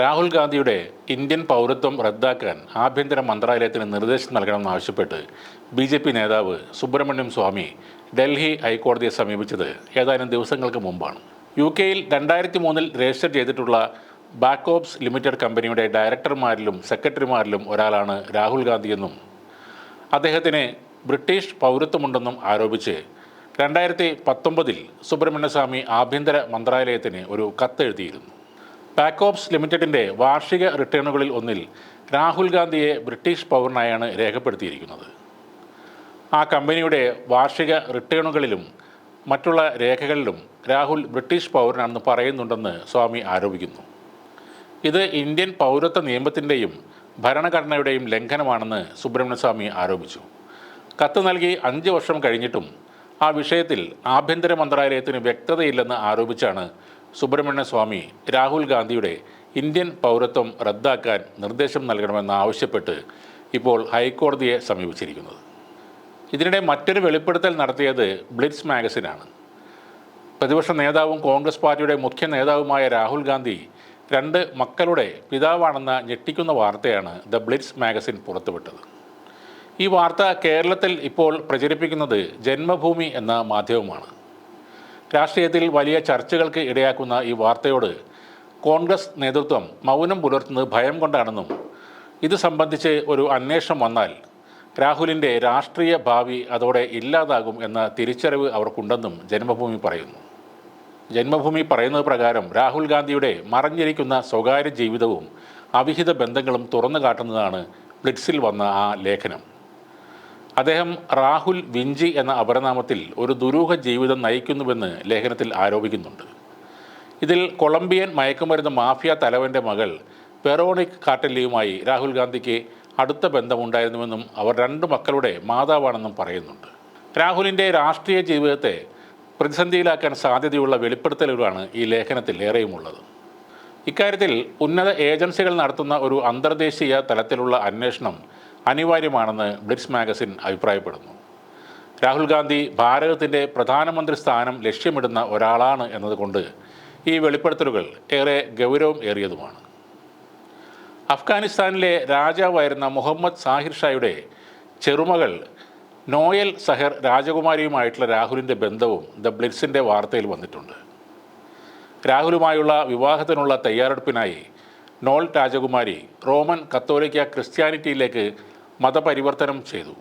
രാഹുൽ ഗാന്ധിയുടെ ഇന്ത്യൻ പൗരത്വം റദ്ദാക്കാൻ ആഭ്യന്തര മന്ത്രാലയത്തിന് നിർദ്ദേശം നൽകണമെന്നാവശ്യപ്പെട്ട് ബി ജെ പി നേതാവ് സുബ്രഹ്മണ്യം സ്വാമി ഡൽഹി ഹൈക്കോടതിയെ സമീപിച്ചത് ഏതാനും ദിവസങ്ങൾക്ക് മുമ്പാണ്. യു കെയിൽ രണ്ടായിരത്തി മൂന്നിൽ രജിസ്റ്റർ ചെയ്തിട്ടുള്ള ബാക്കോപ്സ് ലിമിറ്റഡ് കമ്പനിയുടെ ഡയറക്ടർമാരിലും സെക്രട്ടറിമാരിലും ഒരാളാണ് രാഹുൽ ഗാന്ധിയെന്നും അദ്ദേഹത്തിന് ബ്രിട്ടീഷ് പൗരത്വമുണ്ടെന്നും ആരോപിച്ച് രണ്ടായിരത്തി പത്തൊമ്പതിൽ സുബ്രഹ്മണ്യസ്വാമി ആഭ്യന്തര മന്ത്രാലയത്തിന് ഒരു കത്തെഴുതിയിരുന്നു. പാക്കോപ്സ് ലിമിറ്റഡിന്റെ വാർഷിക റിട്ടേണുകളിൽ ഒന്നിൽ രാഹുൽ ഗാന്ധിയെ ബ്രിട്ടീഷ് പൗരനായാണ് രേഖപ്പെടുത്തിയിരിക്കുന്നത്. ആ കമ്പനിയുടെ വാർഷിക റിട്ടേണുകളിലും മറ്റുള്ള രേഖകളിലും രാഹുൽ ബ്രിട്ടീഷ് പൗരനാണെന്ന് പറയുന്നുണ്ടെന്ന് സ്വാമി ആരോപിക്കുന്നു. ഇത് ഇന്ത്യൻ പൗരത്വ നിയമത്തിന്റെയും ഭരണഘടനയുടെയും ലംഘനമാണെന്ന് സുബ്രഹ്മണ്യസ്വാമി ആരോപിച്ചു. കത്ത് നൽകി അഞ്ച് വർഷം കഴിഞ്ഞിട്ടും ആ വിഷയത്തിൽ ആഭ്യന്തര മന്ത്രാലയത്തിന് വ്യക്തതയില്ലെന്ന് ആരോപിച്ചാണ് സുബ്രഹ്മണ്യ സ്വാമി രാഹുൽ ഗാന്ധിയുടെ ഇന്ത്യൻ പൗരത്വം റദ്ദാക്കാൻ നിർദ്ദേശം നൽകണമെന്ന് ആവശ്യപ്പെട്ട് ഇപ്പോൾ ഹൈക്കോടതിയെ സമീപിച്ചിരിക്കുന്നത്. ഇതിനിടെ മറ്റൊരു വെളിപ്പെടുത്തൽ നടത്തിയത് ബ്ലിറ്റ്സ് മാഗസിനാണ്. പ്രതിപക്ഷ നേതാവും കോൺഗ്രസ് പാർട്ടിയുടെ മുഖ്യ നേതാവുമായ രാഹുൽ ഗാന്ധി രണ്ട് മക്കളുടെ പിതാവാണെന്ന ഞെട്ടിക്കുന്ന വാർത്തയാണ് ദ ബ്ലിറ്റ്സ് മാഗസിൻ പുറത്തുവിട്ടത്. ഈ വാർത്ത കേരളത്തിൽ ഇപ്പോൾ പ്രചരിപ്പിക്കുന്നത് ജന്മഭൂമി എന്ന മാധ്യമമാണ്. രാഷ്ട്രീയത്തിൽ വലിയ ചർച്ചകൾക്ക് ഇടയാക്കുന്ന ഈ വാർത്തയോട് കോൺഗ്രസ് നേതൃത്വം മൗനം പുലർത്തുന്നത് ഭയം കൊണ്ടാണെന്നും ഇത് സംബന്ധിച്ച് ഒരു അന്വേഷണം വന്നാൽ രാഹുലിന്റെ രാഷ്ട്രീയ ഭാവി അതോടെ ഇല്ലാതാകും എന്ന തിരിച്ചറിവ് അവർക്കുണ്ടെന്നും ജന്മഭൂമി പറയുന്നു. ജന്മഭൂമി പറയുന്നത് പ്രകാരം രാഹുൽ ഗാന്ധിയുടെ മറഞ്ഞിരിക്കുന്ന സ്വകാര്യ ജീവിതവും അവിഹിത ബന്ധങ്ങളും തുറന്നു കാട്ടുന്നതാണ് ബ്ലിറ്റ്സിൽ വന്ന ആ ലേഖനം. അദ്ദേഹം രാഹുൽ വിഞ്ചി എന്ന അപരനാമത്തിൽ ഒരു ദുരൂഹ ജീവിതം നയിക്കുന്നുവെന്ന് ലേഖനത്തിൽ ആരോപിക്കുന്നുണ്ട്. ഇതിൽ കൊളംബിയൻ മയക്കുമരുന്ന് മാഫിയ തലവന്റെ മകൾ പെറോണിക് കാട്ടല്ലിയുമായി രാഹുൽ ഗാന്ധിക്ക് അടുത്ത ബന്ധമുണ്ടായിരുന്നുവെന്നും അവർ രണ്ട് മക്കളുടെ മാതാവാണെന്നും പറയുന്നുണ്ട്. രാഹുലിന്റെ രാഷ്ട്രീയ ജീവിതത്തെ പ്രതിസന്ധിയിലാക്കാൻ സാധ്യതയുള്ള വെളിപ്പെടുത്തലുകളാണ് ഈ ലേഖനത്തിൽ ഏറെയുമുള്ളത്. ഇക്കാര്യത്തിൽ ഉന്നത ഏജൻസികൾ നടത്തുന്ന ഒരു അന്തർദേശീയ തലത്തിലുള്ള അന്വേഷണം അനിവാര്യമാണെന്ന് ബ്ലിറ്റ്സ് മാഗസിൻ അഭിപ്രായപ്പെടുന്നു. രാഹുൽ ഗാന്ധി ഭാരതത്തിന്റെ പ്രധാനമന്ത്രി സ്ഥാനം ലക്ഷ്യമിടുന്ന ഒരാളാണ് എന്നതുകൊണ്ട് ഈ വെളിപ്പെടുത്തലുകൾ ഏറെ ഗൗരവം ഏറിയതുമാണ്. അഫ്ഗാനിസ്ഥാനിലെ രാജാവായിരുന്ന മുഹമ്മദ് സാഹിർ ഷായുടെ ചെറുമകൾ നോയൽ സഹർ രാജകുമാരിയുമായിട്ടുള്ള രാഹുലിന്റെ ബന്ധവും ദ ബ്ലിറ്റ്സിന്റെ വാർത്തയിൽ വന്നിട്ടുണ്ട്. രാഹുലുമായുള്ള വിവാഹത്തിനുള്ള തയ്യാറെടുപ്പിനായി നോൾ രാജകുമാരി റോമൻ കത്തോലിക്ക ക്രിസ്ത്യാനിറ്റിയിലേക്ക് മതപരിവർത്തനം ചെയ്തു.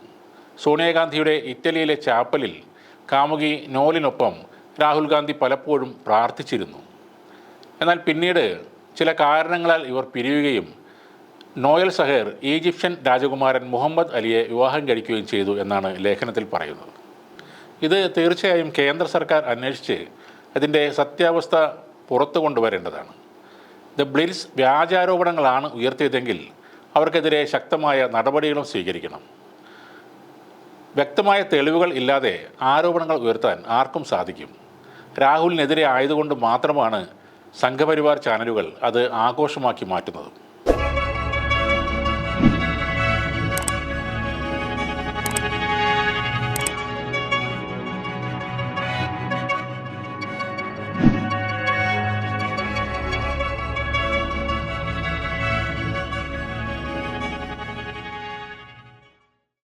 സോണിയാഗാന്ധിയുടെ ഇറ്റലിയിലെ ചാപ്പലിൽ കാമുകി നോലിനൊപ്പം രാഹുൽ ഗാന്ധി പലപ്പോഴും പ്രാർത്ഥിച്ചിരുന്നു. എന്നാൽ പിന്നീട് ചില കാരണങ്ങളാൽ ഇവർ പിരിയുകയും നോയൽ സഹേർ ഈജിപ്ഷ്യൻ രാജകുമാരൻ മുഹമ്മദ് അലിയെ വിവാഹം കഴിക്കുകയും ചെയ്തു എന്നാണ് ലേഖനത്തിൽ പറയുന്നത്. ഇത് തീർച്ചയായും കേന്ദ്ര സർക്കാർ അന്വേഷിച്ച് അതിന്റെ സത്യാവസ്ഥ പുറത്തു കൊണ്ടുവരേണ്ടതാണ് ദ ബ്ലിറ്റ്സ് വ്യാജാരോപണങ്ങളാണ് ഉയർത്തിയതെങ്കിൽ അവർക്കെതിരെ ശക്തമായ നടപടികളും സ്വീകരിക്കണം. വ്യക്തമായ തെളിവുകൾ ഇല്ലാതെ ആരോപണങ്ങൾ ഉയർത്താൻ ആർക്കും സാധിക്കും. രാഹുലിനെതിരെ ആയതുകൊണ്ട് മാത്രമാണ് സംഘപരിവാർ ചാനലുകൾ അത് ആഘോഷമാക്കി മാറ്റുന്നത്.